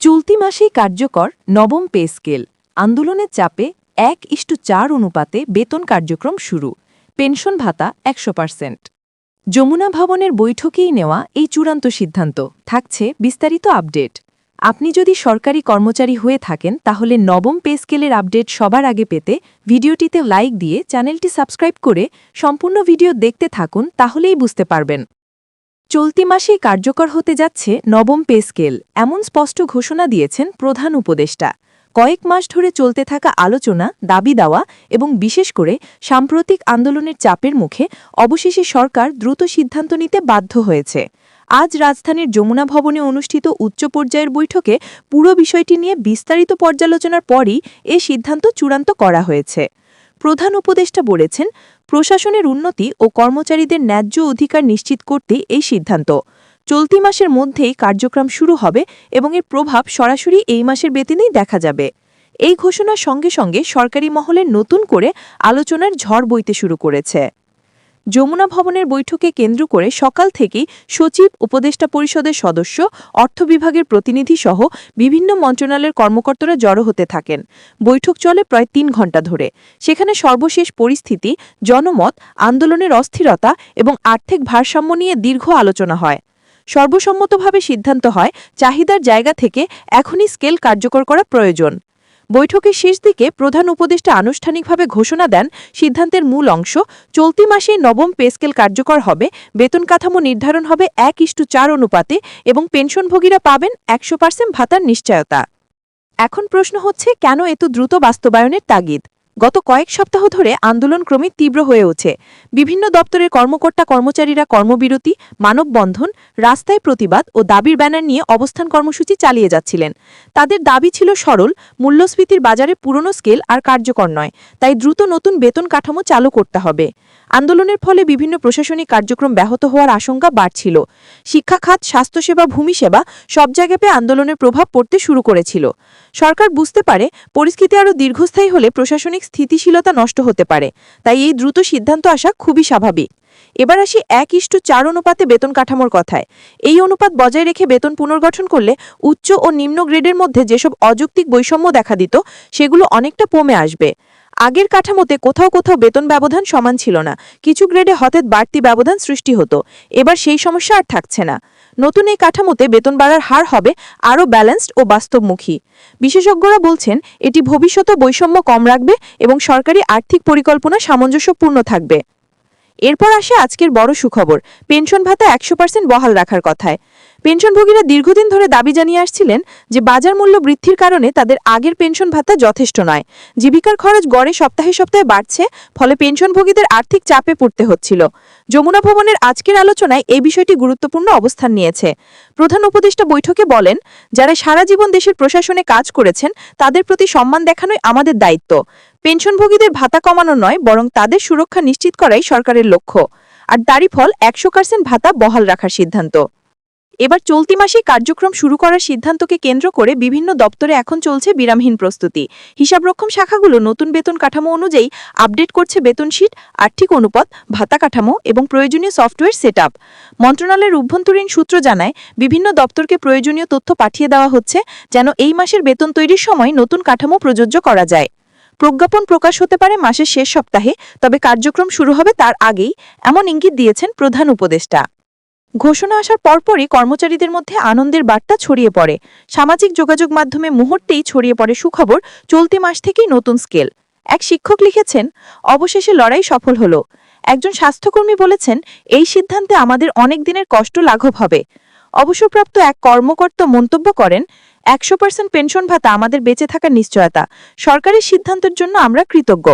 চলতি মাসেই কার্যকর নবম পে স্কেল। আন্দোলনের চাপে এক ইস্টু চার অনুপাতে বেতন কার্যক্রম শুরু। পেনশন ভাতা একশো পার্সেন্ট। যমুনা ভবনের বৈঠকেই নেওয়া এই চূড়ান্ত সিদ্ধান্ত। থাকছে বিস্তারিত আপডেট। আপনি যদি সরকারি কর্মচারী হয়ে থাকেন, তাহলে নবম পে স্কেলের আপডেট সবার আগে পেতে ভিডিওটিতে লাইক দিয়ে চ্যানেলটি সাবস্ক্রাইব করে সম্পূর্ণ ভিডিও দেখতে থাকুন, তাহলেই বুঝতে পারবেন। চলতি মাসেই কার্যকর হতে যাচ্ছে নবম পে স্কেল, এমন স্পষ্ট ঘোষণা দিয়েছেন প্রধান উপদেষ্টা। কয়েক মাস ধরে চলতে থাকা আলোচনা, দাবি দেওয়া এবং বিশেষ করে সাম্প্রতিক আন্দোলনের চাপের মুখে অবশেষে সরকার দ্রুত সিদ্ধান্ত নিতে বাধ্য হয়েছে। আজ রাজধানীর যমুনা ভবনে অনুষ্ঠিত উচ্চ পর্যায়ের বৈঠকে পুরো বিষয়টি নিয়ে বিস্তারিত পর্যালোচনার পরই এ সিদ্ধান্ত চূড়ান্ত করা হয়েছে। প্রধান উপদেষ্টা বলেছেন প্রশাসনের উন্নতি ও কর্মচারীদের ন্যায্য অধিকার নিশ্চিত করতে এই সিদ্ধান্ত। চলতি মাসের মধ্যেই কার্যক্রম শুরু হবে এবং এর প্রভাব সরাসরি এই মাসের বেতনেই দেখা যাবে। এই ঘোষণার সঙ্গে সঙ্গে সরকারি মহলে নতুন করে আলোচনার ঝড় বইতে শুরু করেছে। যমুনা ভবনের বৈঠকে কেন্দ্র করে সকাল থেকেই সচিব, উপদেষ্টা পরিষদের সদস্য, অর্থ বিভাগের প্রতিনিধি সহ বিভিন্ন মন্ত্রণালয়ের কর্মকর্তারা জড়ো হতে থাকেন। বৈঠক চলে প্রায় তিন ঘণ্টা ধরে। সেখানে সর্বশেষ পরিস্থিতি, জনমত, আন্দোলনের অস্থিরতা এবং আর্থিক ভারসাম্য নিয়ে দীর্ঘ আলোচনা হয়। সর্বসম্মতভাবে সিদ্ধান্ত হয়, চাহিদার জায়গা থেকে এখনই স্কেল কার্যকর করা প্রয়োজন। বৈঠকের শেষ দিকে প্রধান উপদেষ্টা আনুষ্ঠানিকভাবে ঘোষণা দেন, সিদ্ধান্তের মূল অংশ চলতি মাসে নবম পেস্কেল কার্যকর হবে, বেতন কাঠামো নির্ধারণ হবে এক ইস্টু চার অনুপাতে এবং পেনশনভোগীরা পাবেন একশো পার্সেন্ট ভাতার নিশ্চয়তা। এখন প্রশ্ন হচ্ছে, কেন এত দ্রুত বাস্তবায়নের তাগিদ? গত কয়েক সপ্তাহ ধরে আন্দোলন ক্রমে তীব্র হয়ে ওঠে। বিভিন্ন দপ্তরের কর্মকর্তা কর্মচারীরা কর্মবিরতি, মানববন্ধন, রাস্তায় প্রতিবাদ ও দাবির ব্যানার নিয়ে অবস্থান কর্মসূচি চালিয়ে যাচ্ছিলেন। তাদের দাবি ছিল সরল, মূল্যস্ফীতির বাজারে পুরনো স্কেল আর কার্যকর নয়, তাই দ্রুত নতুন বেতন কাঠামো চালু করতে হবে। আন্দোলনের ফলে বিভিন্ন প্রশাসনিক কার্যক্রম ব্যাহত হওয়ার আশঙ্কা বাড়ছিল। শিক্ষা খাত, স্বাস্থ্যসেবা ভূমি সেবা সব জায়গায় আন্দোলনের প্রভাব পড়তে শুরু করেছিল। সরকার বুঝতে পারে, পরিস্থিতি আরও দীর্ঘস্থায়ী হলে প্রশাসনিক স্থিতিশীলতা নষ্ট হতে পারে। তাই এই দ্রুত সিদ্ধান্ত আসা খুবই স্বাভাবিক। এবার আসি এক ইষ্টু চার অনুপাতে বেতন কাঠামোর কথায়। এই অনুপাত বজায় রেখে বেতন পুনর্গঠন করলে উচ্চ ও নিম্ন গ্রেডের মধ্যে যেসব অযৌক্তিক বৈষম্য দেখা দিত, সেগুলো অনেকটা কমে আসবে। আগের কাঠামোতে কোথাও কোথাও বেতন ব্যবধান সমান ছিল না। কিছু গ্রেডে হঠাৎ বাড়তি ব্যবধান সৃষ্টি হতো। এবার সেই সমস্যা আর থাকছে না। নতুন এই কাঠামোতে বেতন বাড়ার হার হবে আরও ব্যালেন্সড ও বাস্তবমুখী। বিশেষজ্ঞরা বলছেন, এটি ভবিষ্যতে বৈষম্য কম রাখবে এবং সরকারি আর্থিক পরিকল্পনা সামঞ্জস্যপূর্ণ থাকবে। এরপর আসে আজকের বড় সুখবর। পেনশন ভাতা একশো পার্সেন্ট বহাল রাখার কথায়। পেনশনভোগীরা দীর্ঘদিন ধরে দাবি জানিয়ে আসছিলেন যে বাজার মূল্য বৃদ্ধির কারণে তাদের আগের পেনশন ভাতা যথেষ্ট নয়। জীবিকার খরচ গড়ে সপ্তাহে সপ্তাহে বাড়ছে, ফলে পেনশনভোগীদের আর্থিক চাপে পড়তে হচ্ছিল। যমুনা ভবনের আজকের আলোচনায় এই বিষয়টি গুরুত্বপূর্ণ অবস্থান নিয়েছে। প্রধান উপদেষ্টা বৈঠকে বলেন, যারা সারা জীবন দেশের প্রশাসনে কাজ করেছেন, তাদের প্রতি সম্মান দেখানোই আমাদের দায়িত্ব। পেনশনভোগীদের ভাতা কমানো নয়, বরং তাদের সুরক্ষা নিশ্চিত করাই সরকারের লক্ষ্য। আর তারই ফল একশো পার্সেন্ট ভাতা বহাল রাখার সিদ্ধান্ত। এবার চলতি মাসে কার্যক্রম শুরু করার সিদ্ধান্তকে কেন্দ্র করে বিভিন্ন দপ্তরে এখন চলছে বিরামহীন প্রস্তুতি। হিসাবরক্ষণ শাখাগুলো নতুন বেতন কাঠামো অনুযায়ী আপডেট করছে বেতন শিট, আর্থিক অনুপাত, ভাতা কাঠামো এবং প্রয়োজনীয় সফটওয়্যার সেট মন্ত্রণালয়ের অভ্যন্তরীণ সূত্র জানায়, বিভিন্ন দপ্তরকে প্রয়োজনীয় তথ্য পাঠিয়ে দেওয়া হচ্ছে যেন এই মাসের বেতন তৈরির সময় নতুন কাঠামো প্রযোজ্য করা যায়। প্রজ্ঞাপন প্রকাশ হতে পারে মাসের শেষ সপ্তাহে, তবে কার্যক্রম শুরু হবে তার আগেই, এমন ইঙ্গিত দিয়েছেন প্রধান উপদেষ্টা। ঘোষণা আসার পরপরই কর্মচারীদের মধ্যে আনন্দের বার্তা ছড়িয়ে পড়ে। সামাজিক যোগাযোগ মাধ্যমে মুহূর্তেই ছড়িয়ে পড়ে সুখবর, চলতি মাস থেকেই নতুন স্কেল। এক শিক্ষক লিখেছেন, অবশেষে লড়াই সফল হলো। একজন স্বাস্থ্যকর্মী বলেছেন, এই সিদ্ধান্তে আমাদের অনেক দিনের কষ্ট লাঘব হবে। অবসরপ্রাপ্ত এক কর্মকর্তা মন্তব্য করেন, একশো পেনশন ভাতা আমাদের বেঁচে থাকার নিশ্চয়তা। সরকারি সিদ্ধান্তের জন্য আমরা কৃতজ্ঞ।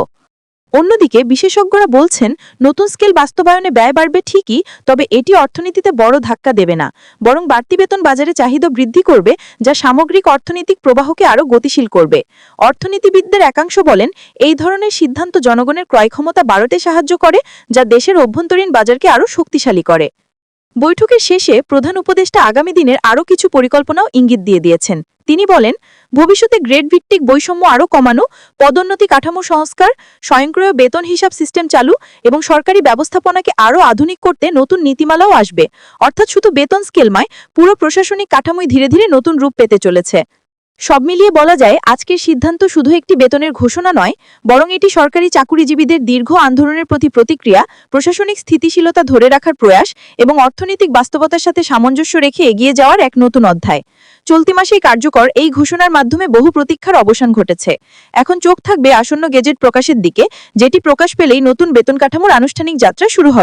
অন্যদিকে বিশেষজ্ঞরা বলছেন, নতুন স্কেল বাস্তবায়নে ব্যয় বাড়বে ঠিকই, তবে এটি অর্থনীতিতে বড় ধাক্কা দেবে না। বরং বাড়তি বেতন বাজারে চাহিদা বৃদ্ধি করবে, যা সামগ্রিক অর্থনৈতিক প্রবাহকে আরও গতিশীল করবে। অর্থনীতিবিদদের একাংশ বলেন, এই ধরনের সিদ্ধান্ত জনগণের ক্রয় ক্ষমতা বাড়াতে সাহায্য করে, যা দেশের অভ্যন্তরীণ বাজারকে আরও শক্তিশালী করে। বৈঠকের শেষে প্রধান উপদেষ্টা আগামী দিনের আরও কিছু পরিকল্পনাও ইঙ্গিত দিয়ে দিয়েছেন। তিনি বলেন ভবিষ্যতে গ্রেড ভিত্তিক বৈষম্য আরও কমানো, পদোন্নতি কাঠামো সংস্কার, স্বয়ংক্রিয় বেতন হিসাব সিস্টেম চালু এবং সরকারি ব্যবস্থাপনাকে আরও আধুনিক করতে নতুন নীতিমালাও আসবে। অর্থাৎ শুধু বেতন স্কেলমায় পুরো প্রশাসনিক কাঠামোই ধীরে ধীরে নতুন রূপ পেতে চলেছে। সব মিলিয়ে বলা যায়, আজকের সিদ্ধান্ত শুধু একটি বেতনের ঘোষণা নয়, বরং এটি সরকারি চাকুরিজীবীদের দীর্ঘ আন্দোলনের প্রতি প্রতিক্রিয়া, প্রশাসনিক স্থিতিশীলতা ধরে রাখার প্রয়াস এবং অর্থনৈতিক বাস্তবতার সাথে সামঞ্জস্য রেখে এগিয়ে যাওয়ার এক নতুন অধ্যায়। চলতি মাসেই কার্যকর এই ঘোষণার মাধ্যমে বহু প্রতীক্ষার অবসান ঘটেছে। এখন চোখ থাকবে আসন্ন গেজেট প্রকাশের দিকে, যেটি প্রকাশ পেলেই নতুন বেতন কাঠামোর আনুষ্ঠানিক যাত্রা শুরু হবে।